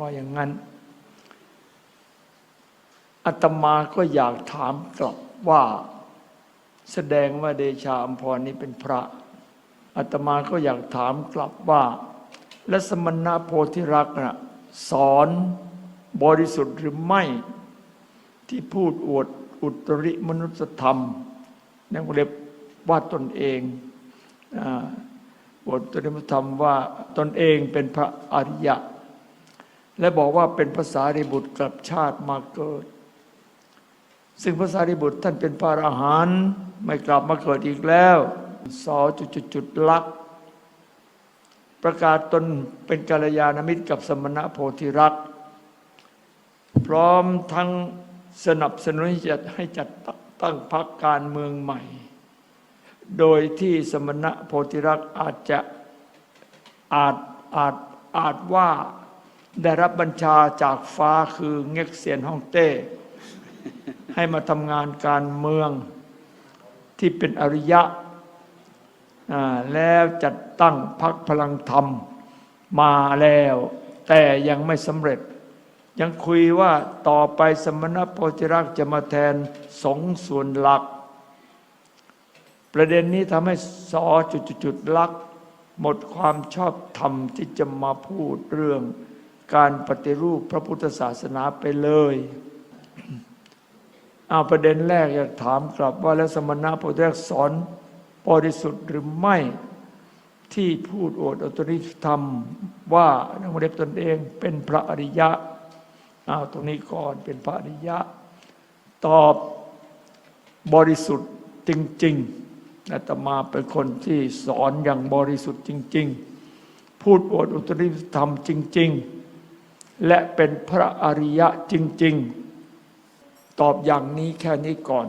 ว่าอย่างนั้นอาตมาก็อยากถามกลับว่า แสดงว่าเดชาอัมพรนี้เป็นพระอาตมาก็อยากถามกลับว่า และสมณโพธิรักษ์นะสอนบริสุทธิ์หรือไม่ที่พูดอวดอุตริมนุสธรรมนั่นเรียกว่าตนเองอาอวดอุตริมนุสธรรมว่าตนเองเป็นพระอริยะ และบอกว่าเป็นภาษาริบุตรกลับชาติมาเกิด ซึ่งพระสารีบุตรท่านเป็นพระอรหันต์ไม่กลับมาเกิดอีกแล้วสอจุดจุดจุดลัก ประกาศตนเป็นกัลยาณมิตรกับสมณะโพธิรัก พร้อมทั้งสนับสนุนให้จัดให้จัดตั้งพรรคการเมืองใหม่ โดยที่สมณะโพธิรักอาจจะอาจอาจอาจว่า ได้รับบัญชาจากฟ้าคือเง็กเซียนฮ่องเต้ ให้มาทำงานการเมืองที่เป็นอริยะ แล้วจัดตั้งพรรคพลังธรรมมาแล้ว แต่ยังไม่สำเร็จ ยังคุยว่าต่อไปสมณโพธิรักษ์จะมาแทนสงส่วนหลัก ประเด็นนี้ทำให้สอจุดๆลัก หมดความชอบธรรมที่จะมาพูดเรื่อง การปฏิรูปพระพุทธศาสนาไปเลยเอาประเด็นแรกอยากถามกลับว่าแล้วสมณะโพธิสอนบริสุทธิ์หรือไม่ที่พูดโอดอตริธรรม ว่านักเรียนตนเองเป็นพระอริยะเอาตรงนี้ก่อนเป็นพระอริยะ ตอบบริสุทธิ์จริงๆอาตมาเป็นคนที่สอนอย่างบริสุทธิ์จริง ๆ พูดโอดอุตริธรรมจริง ๆ และเป็นพระอริยะจริง ๆ ตอบอย่างนี้แค่นี้ก่อน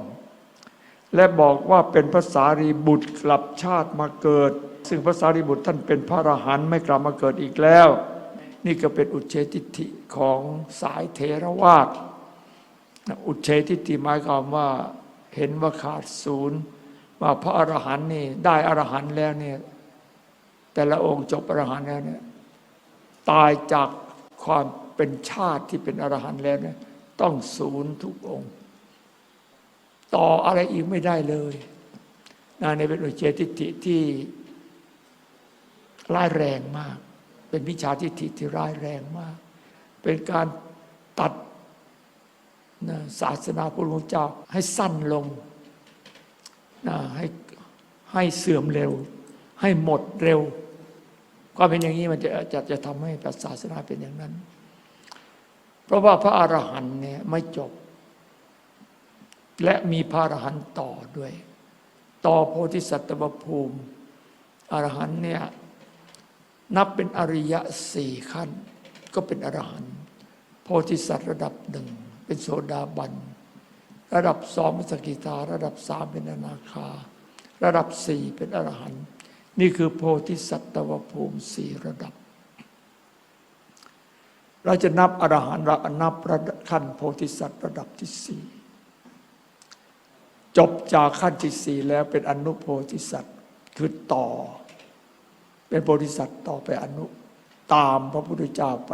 และบอกว่าเป็นภาษารีบุตรกลับชาติมาเกิด ซึ่งภาษารีบุตรท่านเป็นพระอรหันต์ไม่กลับมาเกิดอีกแล้ว นี่ก็เป็นอุเฉทิฏฐิของสายเทรวาสอุเฉทิฏฐิหมายความว่าเห็นว่าขาดศูนย์ว่าพระอรหันต์นี่ได้อรหันต์แล้วเนี่ยแต่ละองค์จบอรหันต์แล้วเนี่ยตายจากความ เป็นชาติที่เป็นอรหันต์แล้วเนี่ยต้องศูนย์ทุกองค์ ต่ออะไรอีกไม่ได้เลยนะในเป็นอุเฉทิฏฐิที่ร้ายแรงมาก เป็นวิชาทิฏฐิที่ร้ายแรงมาก เป็นการตัดนะศาสนาพระพุทธเจ้าให้สั้นลงนะให้ให้เสื่อมเร็ว ให้หมดเร็วความเป็นอย่างนี้มันจะจะจะทำให้ศาสนาเป็นอย่างนั้น เพราะว่าพระอรหันต์เนี่ยไม่จบ และมีพระอรหันต์ต่อด้วย ต่อโพธิสัตวภูมิอรหันต์เนี่ยนับเป็นอริยะสี่ขั้น ก็เป็นอรหันต์โพธิสัตว์ระดับหนึ่งเป็นโสดาบัน ระดับสองเป็นสกิทาระดับสามเป็นอนาคา ระดับสี่เป็นอรหันต์นี่คือโพธิสัตวภูมิสี่ระดับ เราจะนับอรหันต์เรานับระดับขั้นโพธิสัตว์ระดับที่สี่จบจากขั้นที่สี่แล้วเป็นอนุโพธิสัตว์คือต่อ เป็นโพธิสัตว์ต่อไปอนุตามพระพุทธเจ้าไป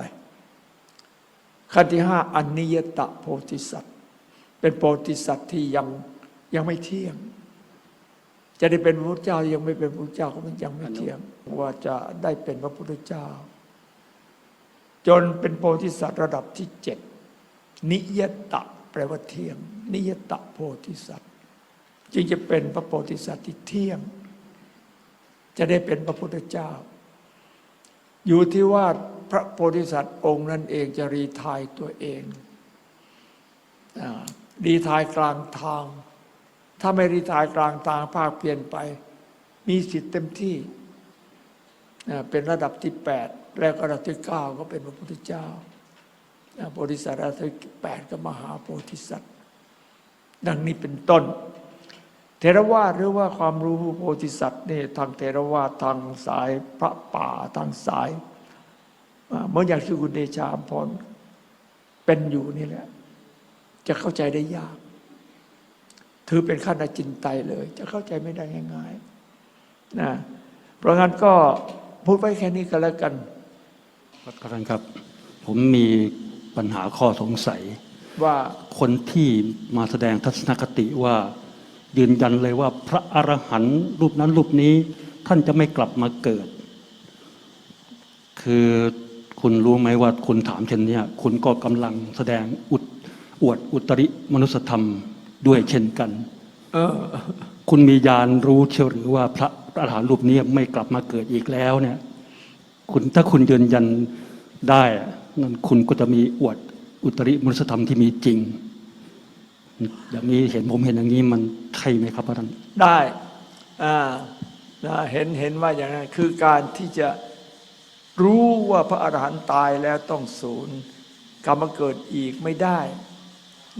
ขั้นที่ห้าอนิยตะโพธิสัตว์เป็นโพธิสัตว์ที่ยังยังไม่เที่ยง จะได้เป็นพระพุทธเจ้ายังไม่เป็นพระพุทธเจ้าก็มันยังไม่เที่ยงว่าจะได้เป็นพระพุทธเจ้า จนเป็นโพธิสัตว์ระดับที่เจ็ดนิยตะแปลว่าเที่ยง นิยตะโพธิสัตว์ จึงจะเป็นพระโพธิสัตว์ที่เที่ยง จะได้เป็นพระพุทธเจ้า อยู่ที่ว่าพระโพธิสัตว์องค์นั้นเองจะรีไทายตัวเองอรีไทายกลางทาง ถ้าไม่รีไทายกลางทางภาคเปลี่ยนไป มีสิทธิ์เต็มที่ เป็นระดับที่แปดแล้วก็ระดับที่เก้าก็เป็นพระพุทธเจ้าโพธิสัตว์ระดับที่แปดก็มหาโพธิสัตว์ ดังนี้เป็นต้น เทรวาสหรือว่าความรู้โพธิสัตว์นี่ทางเทรวาสทางสายพระป่าทางสายเหมื่อนอย่างที่คุณเดชาพรเป็นอยู่นี่แหละ จะเข้าใจได้ยาก ถือเป็นขั้นอจินไตยเลย จะเข้าใจไม่ได้ง่ายๆนะเพราะงั้นก็ พูดไว้แค่นี้ก็แล้วกันครับท่านครับ ผมมีปัญหาข้อสงสัย ว่าคนที่มาแสดงทัศนคติว่า ยืนยันเลยว่าพระอรหันต์รูปนั้นรูปนี้ ท่านจะไม่กลับมาเกิด คือคุณรู้ไหมว่าคุณถามเช่นเนี้ยคุณก็กำลังแสดงอุดอวดอุตริมนุสธรรมด้วยเช่นกัน เออ คุณมีญาณรู้เชียวหรือว่าพระอรหันต์รูปนี้ไม่กลับมาเกิดอีกแล้วเนี่ย คุณถ้าคุณยืนยันได้นั่นคุณก็จะมีอวดอุตริมนุสธรรมที่มีจริง อย่างนี้เห็นผมเห็นอย่างนี้มันใช่ไหมครับพระท่านได้อ่าเห็นเห็นว่าอย่างนั้นคือการที่จะรู้ว่าพระอรหันต์ตายแล้วต้องสูญกลับมาเกิดอีกไม่ได้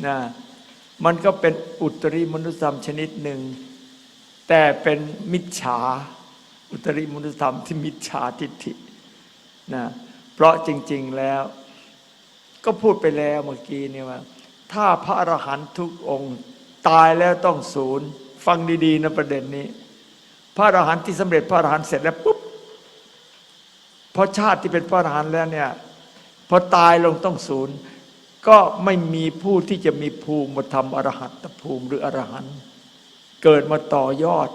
นะมันก็เป็นอุตริมนุษยธรรมชนิดหนึ่ง แต่เป็นมิจฉาอุตริมนุษยธรรมที่มิจฉาทิฏฐินะเพราะจริง ๆแล้ว ก็พูดไปแล้วเมื่อกี้นี่ว่า ถ้าพระอรหันต์ทุกองค์ตายแล้วต้องศูนย์ ฟังดีๆนะประเด็นนี้ พระอรหันต์ที่สำเร็จพระอรหันต์เสร็จแล้วปุ๊บพอชาติที่เป็นพระอรหันต์แล้วเนี่ยพอตายลงต้องศูนย์ ก็ไม่มีผู้ที่จะมีภูมิมาทำอรหัตตภูมิหรืออรหันต์ เกิดมาต่อยอด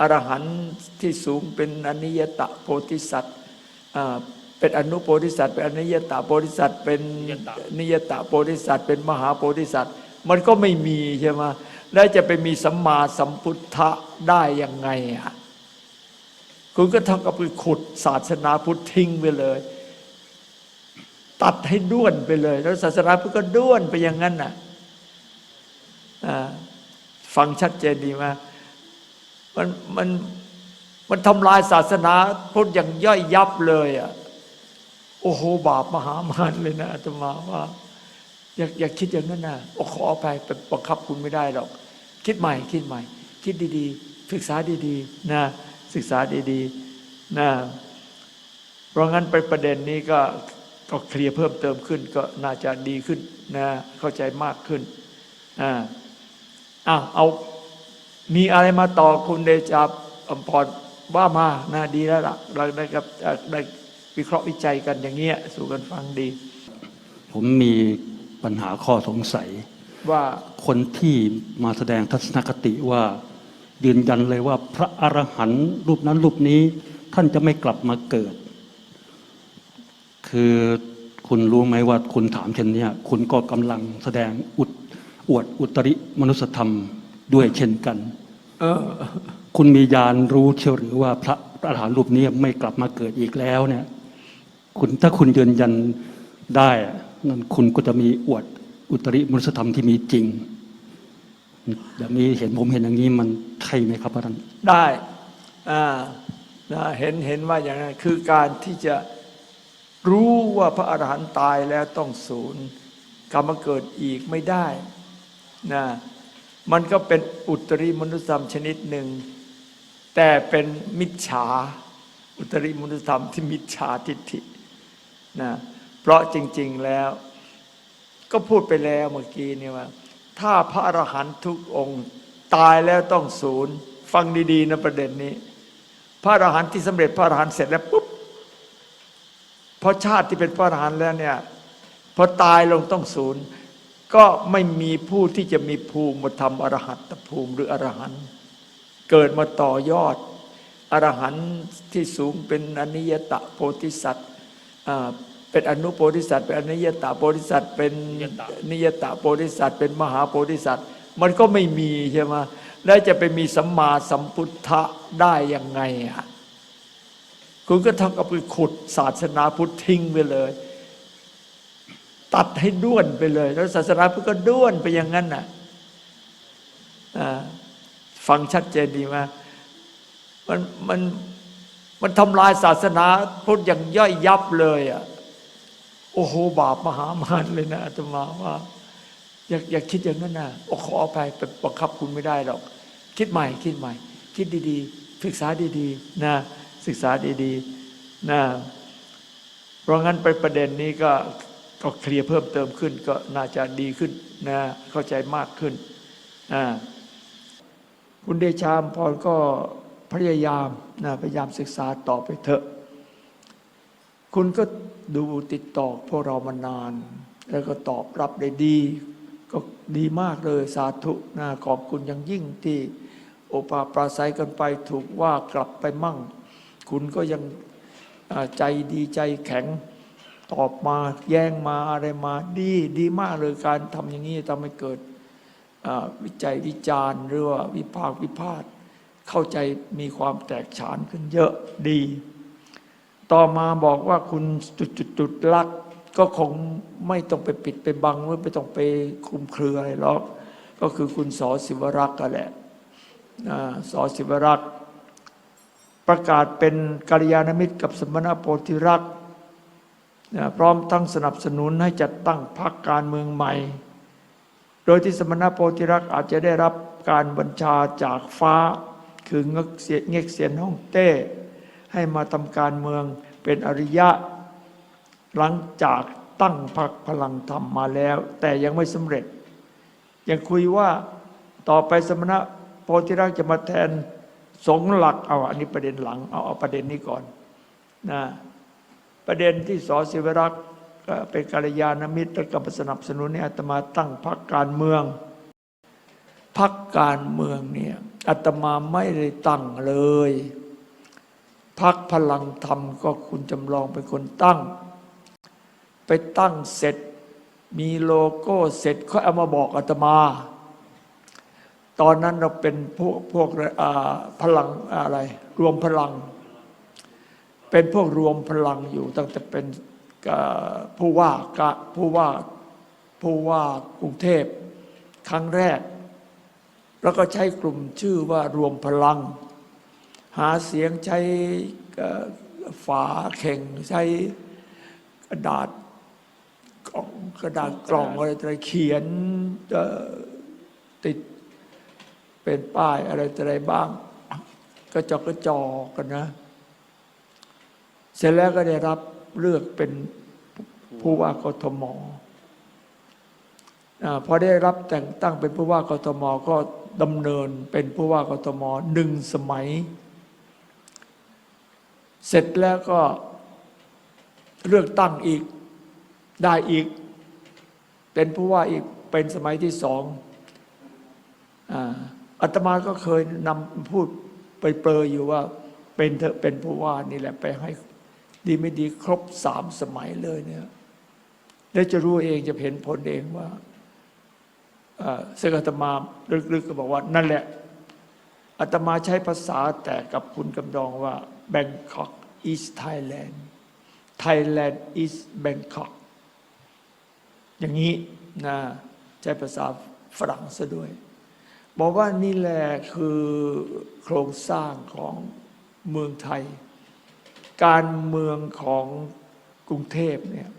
อรหันต์ที่สูงเป็นอนิยตะโพธิสัตว์เป็นอนุโพธิสัตว์เป็นอนิยตะโพธิสัตว์เป็นนิยตะโพธิสัตว์เป็นมหาโพธิสัตว์ มันก็ไม่มีใช่ไหมแล้วจะไปมีสัมมาสัมพุทธะได้ยังไงอะคุณก็ทำกับไปขุดศาสนาพุทธทิ้งไปเลย ตัดให้ด้วนไปเลย แล้วศาสนาพุทธก็ด้วนไปอย่างนั้นน่ะ ฟังชัดเจนดีไหมมันมันมันทำลายศาสนาพุทธอย่างย่อยยับเลยอะโอ้โหบาปมหามานเลยนะอาตมาว่า อย่าอย่าคิดอย่างนั้นนะโอ้ขออภัยไปบังคับคุณไม่ได้หรอก คิดใหม่คิดใหม่ คิดดีๆ ศึกษาดีๆนะศึกษาดีๆนะเพราะงั้นไปประเด็นนี้ก็ก็เคลียร์เพิ่มเติมขึ้น ก็น่าจะดีขึ้นนะเข้าใจมากขึ้นอ่า อ้าวเอามีอะไรมาต่อคุณเดชาอมพรว่ามานะดีแล้วล่ะเราได้กับได้วิเคราะห์วิจัยกันอย่างเงี้ยสู่กันฟังดี ผมมีปัญหาข้อสงสัย ว่าคนที่มาแสดงทัศนคติว่า ยืนยันเลยว่าพระอรหันต์รูปนั้นรูปนี้ ท่านจะไม่กลับมาเกิด คือคุณรู้ไหมว่าคุณถามเช่นเนี้ยคุณก็กำลังแสดงอุด อวดอุตริมนุสธรรมด้วยเช่นกัน เออ คุณมีญาณรู้เชียวหรือว่าพระอรหันต์รูปนี้ไม่กลับมาเกิดอีกแล้วเนี่ย คุณถ้าคุณยืนยันได้อะนั่นคุณก็จะมีอวดอุตริมนุสธรรมที่มีจริงอย่างนี้เห็นผมเห็นอย่างนี้มันใช่ไหมครับพระท่านได้อ่านะเห็นเห็นว่าอย่างนั้นคือการที่จะรู้ว่าพระอรหันต์ตายแล้วต้องศูนย์กลับมาเกิดอีกไม่ได้ นะมันก็เป็นอุตริมนุษยธรรมชนิดหนึ่ง แต่เป็นมิจฉา อุตริมนุษยธรรมที่มิจฉาทิฏฐินะเพราะจริง ๆแล้ว ก็พูดไปแล้วเมื่อกี้นี่ว่า ถ้าพระอรหันตุกองค์ตายแล้วต้องศูนย์ ฟังดีๆนะประเด็นนี้ พระอรหันต์ที่สำเร็จพระอรหันต์เสร็จแล้วปุ๊บพอชาติที่เป็นพระอรหันต์แล้วเนี่ยพอตายลงต้องศูนย์ ก็ไม่มีผู้ที่จะมีภูมิมาทำอรหัตตภูมิหรืออรหันต์เกิดมาต่อยอด อรหันต์ที่สูงเป็นอนิยตะโพธิสัตว์เป็นอนุโพธิสัตว์เป็นอนิยตะโพธิสัตว์เป็นนิยตะโพธิสัตว์เป็นมหาโพธิสัตว์ มันก็ไม่มีใช่ไหมแล้วจะไปมีสัมมาสัมพุทธะได้ยังไงอะคุณก็ทำกับไปขุดศาสนาพุทธทิ้งไปเลย ตัดให้ด้วนไปเลย แล้วศาสนาพุทธก็ด้วนไปอย่างนั้นน่ะอ่าฟังชัดเจนดีไหมมันมันมันทำลายศาสนาพุทธอย่างย่อยยับเลยอะโอ้โหบาปมหามานเลยนะอาตมาว่า อย่าอย่าคิดอย่างนั้นนะโอ้ขออภัยไปบังคับคุณไม่ได้หรอก คิดใหม่ คิดใหม่ คิดดีๆ ศึกษาดีๆนะศึกษาดีๆนะเพราะงั้นไปประเด็นนี้ก็ ก็เคลียร์เพิ่มเติมขึ้นก็น่าจะดีขึ้นนะเข้าใจมากขึ้นคุณเดชามพรก็พยายามนะพยายามศึกษาต่อไปเถอะ คุณก็ดูติดต่อพวกเรามานาน แล้วก็ตอบรับได้ดี ก็ดีมากเลยสาธุนะขอบคุณอย่างยิ่งที่โอปาปราศัยกันไปถูกว่ากลับไปมั่ง คุณก็ยังใจดีใจแข็ง ตอบมาแย้งมาอะไรมาดีดีมากเลยการทำอย่างนี้ทำให้เกิดวิจัยวิจารณ์หรือว่าวิพากวิพาทเข้าใจมีความแตกฉานขึ้นเยอะดี ต่อมาบอกว่าคุณจุดจุดจุดรักก็คงไม่ต้องไปปิดไปบังหรือไม่ต้องไปคุมเครืออะไรหรอกก็คือคุณสอศิวรักษ์ก็แหละสอศิวรักษ์ประกาศเป็นกัลยาณมิตรกับสมณโพธิรักษ์ พร้อมทั้งสนับสนุนให้จัดตั้งพรรคการเมืองใหม่ โดยที่สมณโพธิรักษ์อาจจะได้รับการบัญชาจากฟ้า คือเงกเสียเงกเสียนฮ่องเต้ ให้มาทำการเมืองเป็นอริยะ หลังจากตั้งพรรคพลังธรรมมาแล้ว แต่ยังไม่สำเร็จ ยังคุยว่าต่อไปสมณะโพธิรักษ์จะมาแทนสงหลักเอาอันนี้ประเด็นหลังเอาเอาประเด็นนี้ก่อนนะ ประเด็นที่สอศิวรักษ์เป็นกัลยาณมิตรและก็สนับสนุนให้อาตมาตั้งพรรคการเมืองพรรคการเมืองเนี่ยอาตมาไม่ได้ตั้งเลยพักพลังธรรมก็คุณจำลองเป็นคนตั้ง ไปตั้งเสร็จมีโลโก้เสร็จเขาเอามาบอกอาตมา ตอนนั้นเราเป็นพวกพวกพลังอะไร รวมพลัง เป็นพวกรวมพลังอยู่ตั้งแต่เป็นผู้ว่ากะผู้ว่าผู้ว่ากรุงเทพครั้งแรก แล้วก็ใช้กลุ่มชื่อว่ารวมพลัง หาเสียงใช้ฝาเข่งใช้กระดาษกล่องกระดาษกล่องอะไรอะไรเขียนติดเป็นป้ายอะไรอะไรบ้างกระจอกกระจอกกันนะ เสร็จแล้วก็ได้รับเลือกเป็นผู้ว่ากทมอพอได้รับแต่งตั้งเป็นผู้ว่ากทมก็ดำเนินเป็นผู้ว่ากทมหนึ่งสมัย เสร็จแล้วก็เลือกตั้งอีกได้อีก เป็นผู้ว่าอีกเป็นสมัยที่สองอาอาตมาก็เคยนำพูดไปเปรยอยู่ว่าเป็นเถอะเป็นผู้ว่านี่แหละไปให้ ดีไม่ดีครบสามสมัยเลยเนี่ยแล้จะรู้เองจะเห็นผลเองว่าเอ่อซึ่งอาตมาลึกๆก็บอกว่า นั่นแหละอาตมาใช้ภาษาแต่กับคุณกำดองว่า Bangkok is Thailand Thailand is Bangkok อย่างนี้นะใช้ภาษาฝรั่งซะด้วย บอกว่านี่แหละคือโครงสร้างของเมืองไทย การเมืองของกรุงเทพเนี่ย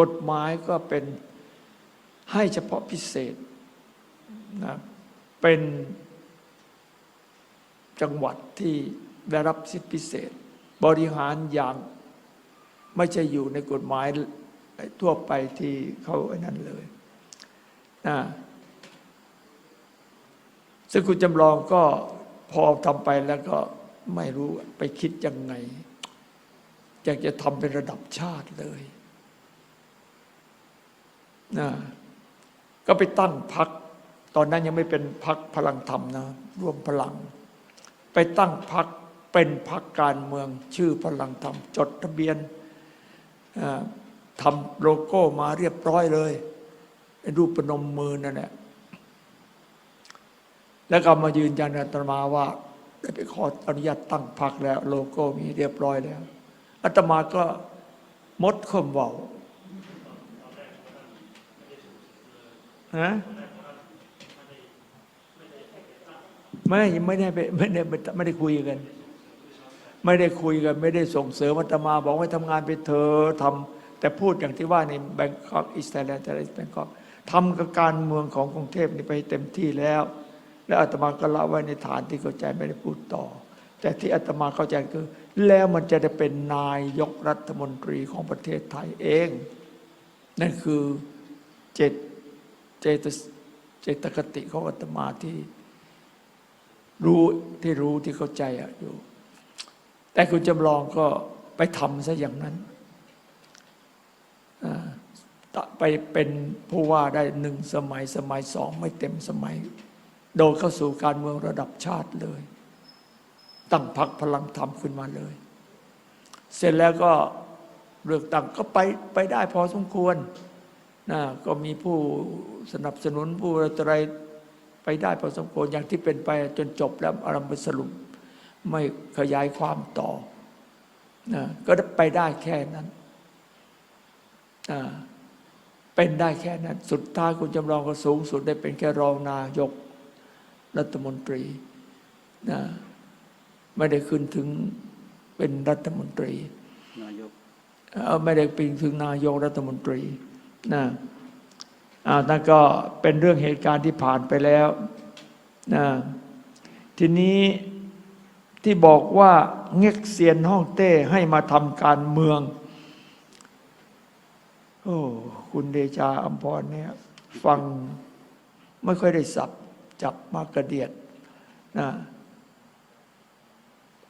กฎหมายก็เป็นให้เฉพาะพิเศษนะเป็นจังหวัดที่ได้รับสิทธิพิเศษ บริหารอย่างไม่ใช่อยู่ในกฎหมายทั่วไปที่เขาไอ้นั้นเลยนะซึ่งคุณจำลองก็พอทำไปแล้วก็ไม่รู้ไปคิดยังไง อยากจะทำเป็นระดับชาติเลยนะก็ไปตั้งพัก ตอนนั้นยังไม่เป็นพักพลังธรรมนะ รวมพลัง ไปตั้งพักเป็นพักการเมืองชื่อพลังธรรม จดทะเบียนทำโลโก้มาเรียบร้อยเลยรูปปนมมือนั่นแหละแล้วก็มายืนยันอาตมาว่า ได้ไปขออนุญาตตั้งพรรคแล้ว โลโก้มีเรียบร้อยแล้ว อาตมาก็มดข่มเบาฮะไม่ไม่ได้ไปไม่ได้ไม่ได้คุยกัน ไม่ได้คุยกัน ไม่ได้ส่งเสริมอาตมา บอกให้ทำงานไปเธอทำแต่พูดอย่างที่ว่าในแบงกอกอิสราเอลแต่แบงกอกทำกับการเมืองของกรุงเทพนี่ไปเต็มที่แล้ว แล้วอาตมาก็ละไว้ในฐานที่เข้าใจไม่ได้พูดต่อ แต่ที่อาตมาเข้าใจคือ แล้วมันจะได้เป็นนายกรัฐมนตรีของประเทศไทยเอง นั่นคือเจตเจตเจตคติของอาตมาที่รู้ที่รู้ที่เข้าใจอะอยู่ แต่คุณจำลองก็ไปทำซะอย่างนั้น ไปเป็นผู้ว่าได้หนึ่งสมัยสมัยสองไม่เต็มสมัย โดนเข้าสู่การเมืองระดับชาติเลย ตั้งพรรคพลังธรรมขึ้นมาเลย เสร็จแล้วก็เลือกตั้งก็ไปไปได้พอสมควรนะก็มีผู้สนับสนุนผู้อะไรไปได้พอสมควรอย่างที่เป็นไปจนจบแล้วอารัมภสรุป ไม่ขยายความต่อนะก็ไปได้แค่นั้นนะเป็นได้แค่นั้น สุดท้ายคุณจำลองก็สูงสุดได้เป็นแค่รองนายกรัฐมนตรีนะ ไม่ได้ขึ้นถึงเป็นรัฐมนตรีนายกเอ่อไม่ได้เป็นถึงนายกรัฐมนตรีนะอ่านั่นก็เป็นเรื่องเหตุการณ์ที่ผ่านไปแล้วนะทีนี้ที่บอกว่าเง็กเซียนฮ่องเต้ให้มาทำการเมือง โอ้คุณเดชาอัมพรเนี่ยฟังไม่ค่อยได้สับจับมากระเดียดนะ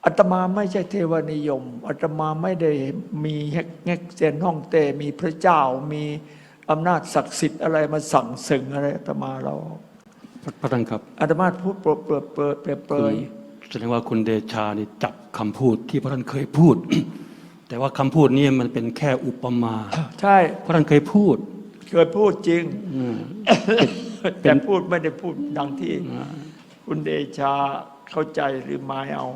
อาตมาไม่ใช่เทวนิยมอาตมาไม่ได้มีแงกเซียนฮ่องเต้มีพระเจ้ามีอำนาจศักดิ์สิทธิ์อะไรมาสั่งสึงอะไรอาตมาเราพระพระท่านครับอาตมาพูดเปรอะเปรอะเปรอะเปรอะเปรยแสดงว่าคุณเดชานี่จับคำพูดที่พระท่านเคยพูด แต่ว่าคำพูดนี้มันเป็นแค่อุปมา ใช่พระท่านเคยพูด เคยพูดจริงอืมแต่พูดไม่ได้พูดดังที่ คุณเดชาเข้าใจหรือหมายเอา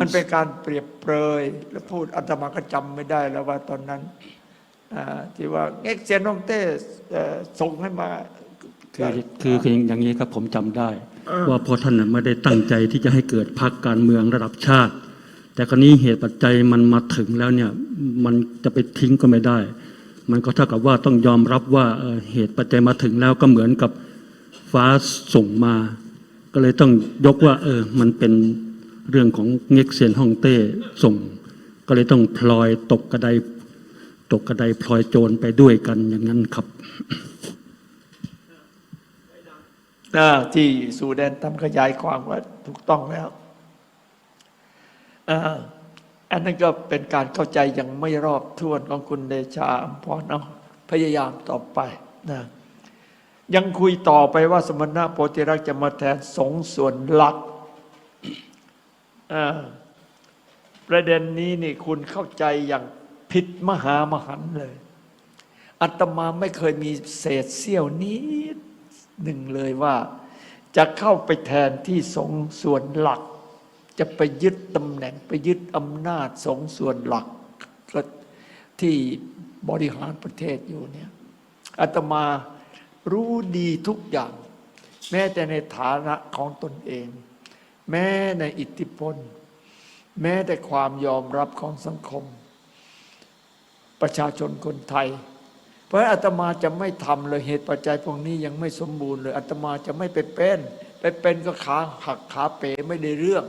มันเป็นการเปรียบเปรยแล้วพูดอาตมาก็จำไม่ได้แล้วว่าตอนนั้นอ่าที่ว่าเง็กเซียนฮ่องเต้เอ่อส่งให้มาคือคือคืออย่างนี้ครับผมจำได้ ว่าพอท่านน่ะไม่ได้ตั้งใจที่จะให้เกิดพรรคการเมืองระดับชาติ แต่คราวนี้เหตุปัจจัยมันมาถึงแล้วเนี่ยมันจะไปทิ้งก็ไม่ได้ มันก็เท่ากับว่าต้องยอมรับว่าเอ่อเหตุปัจจัยมาถึงแล้วก็เหมือนกับฟ้าส่งมา ก็เลยต้องยกว่าเออมันเป็น เรื่องของเง็กเซียนฮ่องเต้ส่ง ก็เลยต้องพลอยตกกระไดตกกระไดพลอยโจรไปด้วยกันอย่างนั้นครับที่สูแดนทำขยายความว่าถูกต้องแล้วอันนั้นก็เป็นการเข้าใจอย่างไม่รอบถ้วนของคุณเดชาอัมพรเอาพยายามต่อไปนะยังคุยต่อไปว่าสมณะโพธิรักษ์จะมาแทนสงส่วนหลัก ประเด็นนี้นี่คุณเข้าใจอย่างผิดมหามหันต์เลยอาตมาไม่เคยมีเศษเสี้ยวนิดหนึ่งเลยว่า จะเข้าไปแทนที่สงส่วนหลัก จะไปยึดตำแหน่งไปยึดอำนาจสงส่วนหลักที่บริหารประเทศอยู่เนี่ยอาตมารู้ดีทุกอย่าง แม้แต่ในฐานะของตนเอง แม้ในอิทธิพล แม้แต่ความยอมรับของสังคม ประชาชนคนไทย เพราะอาตมาจะไม่ทำเลยเหตุปัจจัยพวกนี้ยังไม่สมบูรณ์เลยอาตมาจะไม่ไปเป็นไปเป็นก็ขาหักขาเป๋ไม่ได้เรื่อง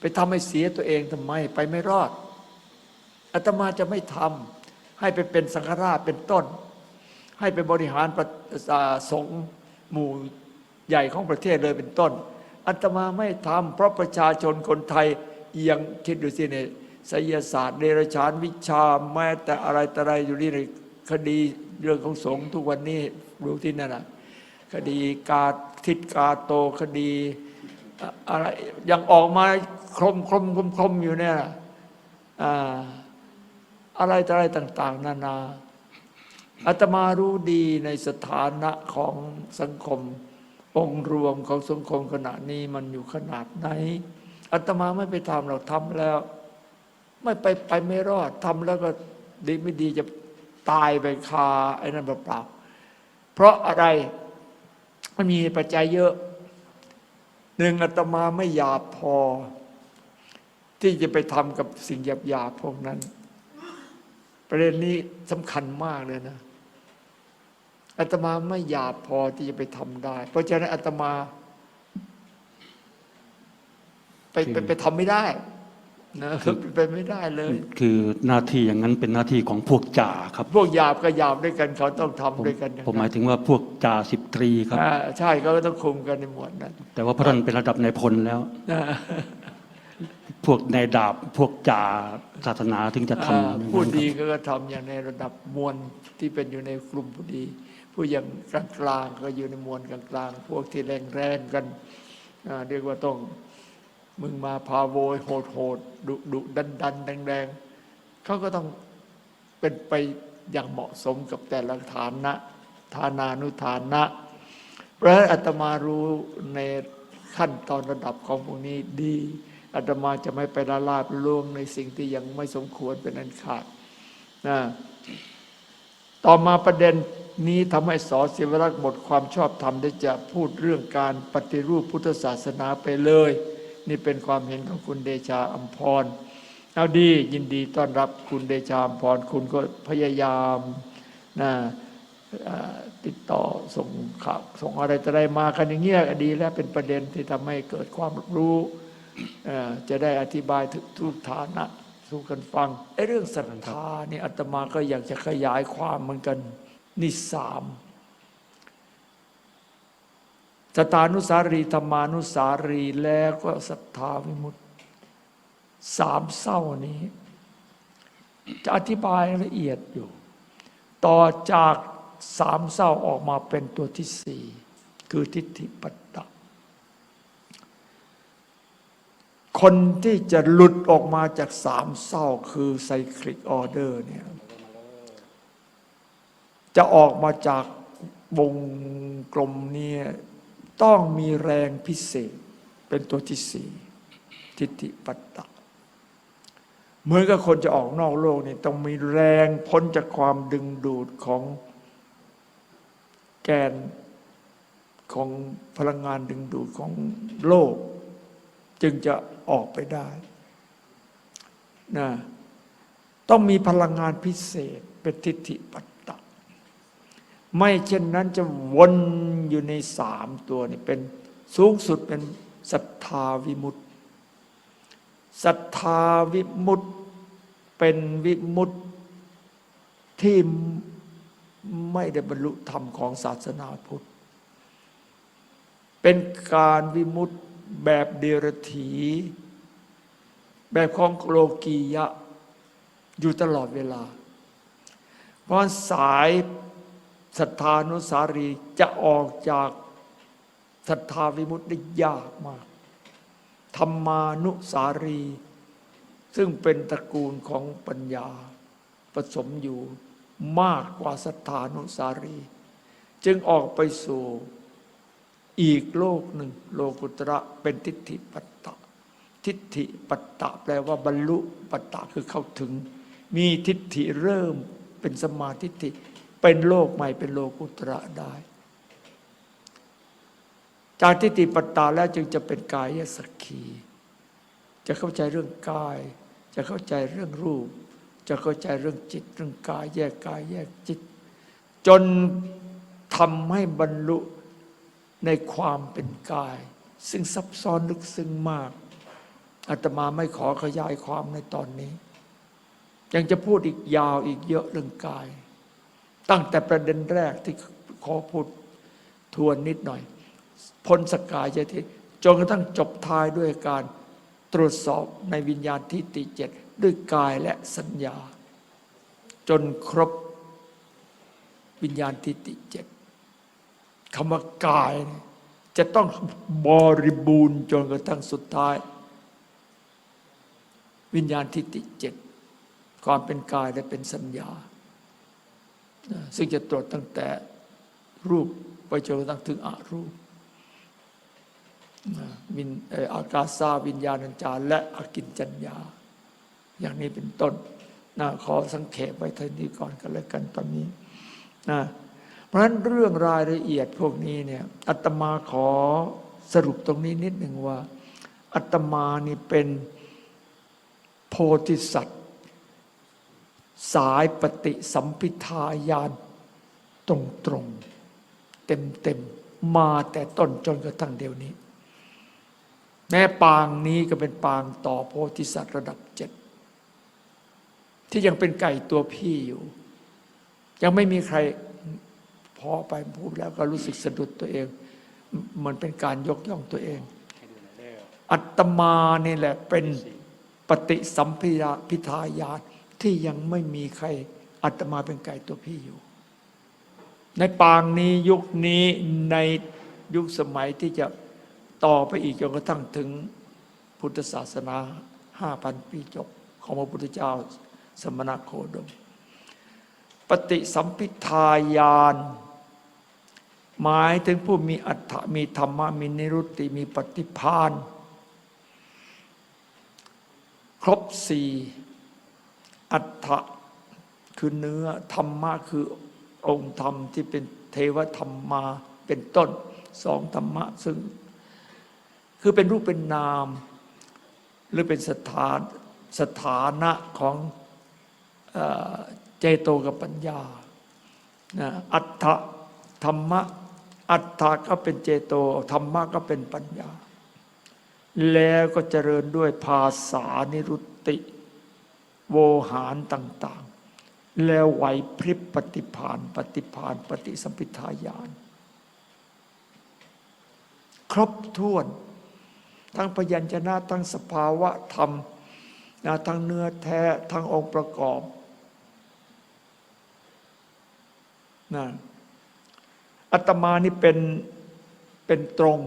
ไปทำให้เสียตัวเองทำไมไปไม่รอดอาตมาจะไม่ทำให้ไปเป็นสังฆราชเป็นต้น ให้ไปบริหารประสงฆ์หมู่ใหญ่ของประเทศเลยเป็นต้น อาตมาไม่ทำเพราะประชาชนคนไทยยังคิดดูสิเนี่ยไสยศาสตร์เดรัจฉานวิชาแม้แต่อะไรแต่อะไรอยู่นี่ในคดีเรื่องของสงฆ์ทุกวันนี้รู้ที่นั่นนะคดีกาทิศกาโตคดีอะไรยังออกมาคลมคลมคลมคลมอยู่เนี่ยอะไรแต่อะไรต่าง ๆ นานาอาตมารู้ดีในสถานะของสังคม องค์รวมของสังคมขณะนี้มันอยู่ขนาดไหนอาตมาไม่ไปทำเราทำแล้ว ไม่ไปไปไม่รอดทำแล้วก็ดีไม่ดีจะตายไปคาไอ้นั่นเปล่าๆเพราะอะไรมันมีปัจจัยเยอะหนึ่งอาตมาไม่หยาบพอ ที่จะไปทำกับสิ่งหยาบๆพวกนั้น ประเด็นนี้สำคัญมากเลยนะ อาตมาไม่หยาบพอที่จะไปทำได้ เพราะฉะนั้นอาตมา ไปไปไปทำไม่ได้นะไปไม่ได้เลย คือหน้าที่อย่างนั้นเป็นหน้าที่ของพวกจ่าครับ พวกหยาบก็หยาบด้วยกันเขาต้องทำผมด้วยกันองผมหมายถึงว่าพวกจ่าสิบตรีครับอ่าใช่เขาก็ต้องคุมกันในหมวดนั้นแต่ว่าพระท่านเป็นระดับนายพลแล้วนะพวกนายดาบพวกจ่าศาสนาถึงจะทำอ่าอย่างนั้นผู้ดีก็ทำอย่างในระดับมวลที่เป็นอยู่ในกลุ่มผู้ดี ผู้อย่างกลางกลางๆก็อยู่ในมวลกลางกลางๆพวกที่แรงแรงๆกันเรียกว่าต้องมึงมาพาโวยโหดโหดดุดุดันดันแดงแดงเขาก็ต้องเป็นไปอย่างเหมาะสมกับแต่ละฐานะฐานานุฐานะเพราะนั้นอาตมารู้ในขั้นตอนระดับของพวกนี้ดีอาตมาจะไม่ไปละลาบล่วงในสิ่งที่ยังไม่สมควรเป็นอันขาดนะต่อมาประเด็น นี้ทำให้สอศิวรักษ์หมดความชอบธรรมได้จะพูดเรื่องการปฏิรูปพุทธศาสนาไปเลย นี่เป็นความเห็นของคุณเดชาอัมพรเอาดียินดีต้อนรับคุณเดชาอัมพรคุณก็พยายามนะติดต่อส่งข่าวส่งอะไรจะได้มากันอย่างเงี้ยดีแล้วเป็นประเด็นที่ทำให้เกิดความรู้จะได้อธิบายทุกทุกฐานะสู่กันฟังไอ้เรื่องศรัทธานี่อาตมาก็อยากจะขยายความเหมือนกัน นี่สามสตานุสารีธรรมานุสารีแล้วก็ศรัทธาวิมุตติสามเศร้านี้ จะอธิบายละเอียดอยู่ ต่อจากสามเศร้าออกมาเป็นตัวที่สี่คือทิฏฐิปัตตะคนที่จะหลุดออกมาจากสามเศร้าคือไซคลิกออเดอร์เนี่ย จะออกมาจากวงกลมเนี่ยต้องมีแรงพิเศษ เป็นตัวที่สี่ทิฏฐิปัตตะเหมือนกับคนจะออกนอกโลกนี่ต้องมีแรงพ้นจากความดึงดูดของแกนของพลังงานดึงดูดของโลก จึงจะออกไปได้นะต้องมีพลังงานพิเศษเป็นทิฏฐิปัตต ไม่เช่นนั้นจะวนอยู่ในสามตัวนี่เป็นสูงสุดเป็นศรัทธาวิมุตติศรัทธาวิมุตติเป็นวิมุตติที่ไม่ได้บรรลุธรรมของศาสนาพุทธ เป็นการวิมุตติแบบเดรถี แบบของโลกียะ อยู่ตลอดเวลา เพราะสาย ศรัทธานุสารีจะออกจากศรัทธาวิมุตติได้ยากมาก ธรรมานุสารี ซึ่งเป็นตระกูลของปัญญาผสมอยู่มากกว่าศรัทธานุสารี จึงออกไปสู่อีกโลกหนึ่ง โลกุตระเป็นทิฏฐิปัตตะ ทิฏฐิปัตตะแปลว่าบรรลุปัตตะคือเข้าถึง มีทิฏฐิเริ่มเป็นสมาธิ เป็นโลกใหม่เป็นโลกุตระได้ จากทิฏฐิปัตตาแล้วจึงจะเป็นกายสักขีจะเข้าใจเรื่องกาย จะเข้าใจเรื่องรูป จะเข้าใจเรื่องจิต เรื่องกายแยกกายแยกจิต จนทำให้บรรลุในความเป็นกาย ซึ่งซับซ้อนลึกซึ้งมากอาตมาไม่ขอขยายความในตอนนี้ ยังจะพูดอีกยาวอีกเยอะเรื่องกาย ตั้งแต่ประเด็นแรกที่ขอพูดทวนนิดหน่อย พ้นสกายยทิจนกระทั่งจบท้ายด้วยการตรวจสอบในวิญญาณที่ติเจ็ดด้วยกายและสัญญา จนครบวิญญาณทิฏฐิเจ็ดคำว่ากาย จะต้องบริบูรณ์จนกระทั่งสุดท้าย วิญญาณทิฏฐิเจ็ดความเป็นกายและเป็นสัญญา ซึ่งจะตรวจตั้งแต่รูปไปจนกระทั่งถึงอารูปวินอากาซาวิญญาณัญจารและอากินจัญญา อย่างนี้เป็นต้นนะขอสังเขปไว้เท่านี้ก่อนกันแล้วกันตอนนี้นะเพราะฉะนั้นเรื่องรายละเอียดพวกนี้เนี่ยอาตมาขอสรุปตรงนี้นิดหนึ่งว่าอาตมานี่เป็นโพธิสัตว สายปฏิสัมพิทายานตรงตรงเต็มเต็มมาแต่ต้นจนกระทั่งเดี๋ยวนี้ แม้ปางนี้ก็เป็นปางต่อโพธิสัตว์ระดับเจ็ดที่ยังเป็นไก่ตัวพี่อยู่ ยังไม่มีใครพอไปพูดแล้วก็รู้สึกสะดุดตัวเอง มันเป็นการยกย่องตัวเอง อัตมานี่แหละเป็นปฏิสัมพิยาพิทายาน ที่ยังไม่มีใครอัตมาเป็นไก่ตัวพี่อยู่ ในปางนี้ยุคนี้ในยุคสมัยที่จะต่อไปอีกจนกระทั่งถึงพุทธศาสนาห้าพันปีจบ ของพระพุทธเจ้าสมณโคดม ปฏิสัมพิทายาน หมายถึงผู้มีอัตถมีธรรมะมีนิรุตติมีปฏิพาน ครบสี่ อัตถะคือเนื้อธรรมะคือองค์ธรรมที่เป็นเทวธรรมมาเป็นต้นสองธรรมะซึ่ง คือเป็นรูปเป็นนาม หรือเป็นสถานสถานะของเจโตกับปัญญาอัตถะธรรมะ อัตถะก็เป็นเจโตธรรมะก็เป็นปัญญา แล้วก็เจริญด้วยภาษานิรุตติ โวหารต่างๆ แล้วไหวพริบปฏิพานปฏิพานปฏิสัมพิทายาน ครบถ้วน ทั้งพยัญชนะทั้งสภาวะธรรมนะทั้งเนื้อแท้ทั้งองค์ประกอบนะอัตมานี่เป็นเป็นตรง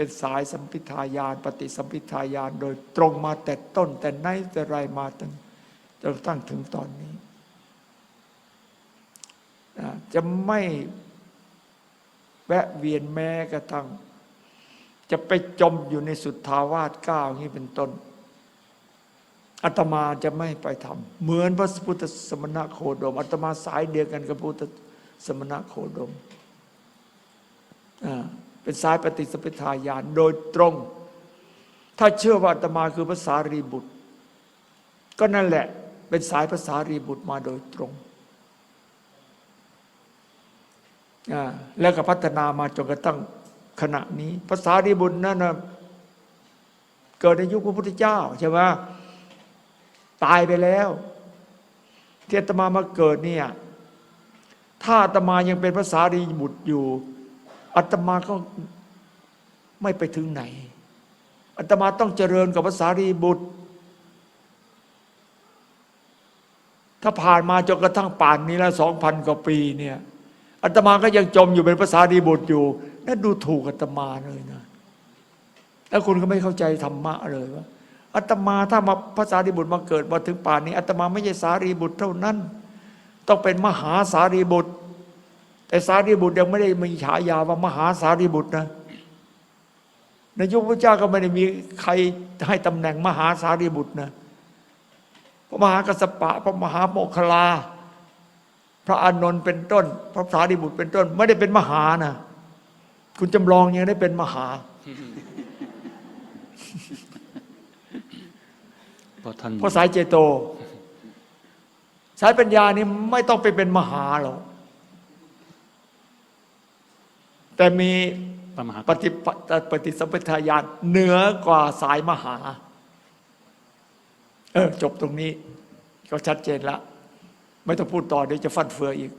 เป็นสายสัมพิทายานปฏิสัมพิทายานโดยตรงมาแต่ต้นแต่ไหนแต่ไรมาจนจนตั้งถึงตอนนี้ จะไม่แวะเวียนแม้กระทั่ง จะไปจมอยู่ในสุดทาวาสเก้าอย่างนี้เป็นต้นอาตมาจะไม่ไปทำเหมือนพระพุทธสมณะโคดมอาตมาสายเดียวกันกับพุทธสมณะโคดมอ่า เป็นสายปฏิสัมพิทายานโดยตรง ถ้าเชื่อว่าอาตมาคือภาษารีบุตร ก็นั่นแหละเป็นสายภาษารีบุตรมาโดยตรง แล้วก็พัฒนามาจนกระทั่งขณะนี้ภาษารีบุตรนั่นนะเกิดในยุคพระพุทธเจ้าใช่ไหมตายไปแล้วที่อาตมามาเกิดเนี่ยถ้าอาตมายังเป็นภาษารีบุตรอยู่ อาตมาก็ไม่ไปถึงไหนอาตมาต้องเจริญกับภาษารีบุตร ถ้าผ่านมาจนกระทั่งป่านนี้แล้วสองพันกว่าปีเนี่ยอาตมาก็ยังจมอยู่เป็นภาษารีบุตรอยู่นั่นดูถูกอาตมาเลยนะแล้วคุณก็ไม่เข้าใจธรรมะเลยว่าอาตมาถ้ามาภาษารีบุตรมาเกิดมาถึงป่านนี้อาตมาไม่ใช่สารีบุตรเท่านั้น ต้องเป็นมหาสารีบุตร แต่สารีบุตรยังไม่ได้มีฉายาว่ามหาสารีบุตรนะในยุคพระเจ้าก็ไม่ได้มีใครให้ตำแหน่งมหาสารีบุตรนะพระมหากัสสปะ พระมหาโมคคลา พระอานนท์เป็นต้น พระสารีบุตรเป็นต้น ไม่ได้เป็นมหานะคุณจำลองยังได้เป็นมหาเพราะท่านเพราะสายเจโต สายปัญญานี่ไม่ต้องไปเป็นมหาหรอก แต่มีพระมหาปฏิปปฏิสัมปทายานเหนือกว่าสายมหา เออจบตรงนี้ ก็ชัดเจนละ ไม่ต้องพูดต่อเดี๋ยวจะฟันเฟืออีก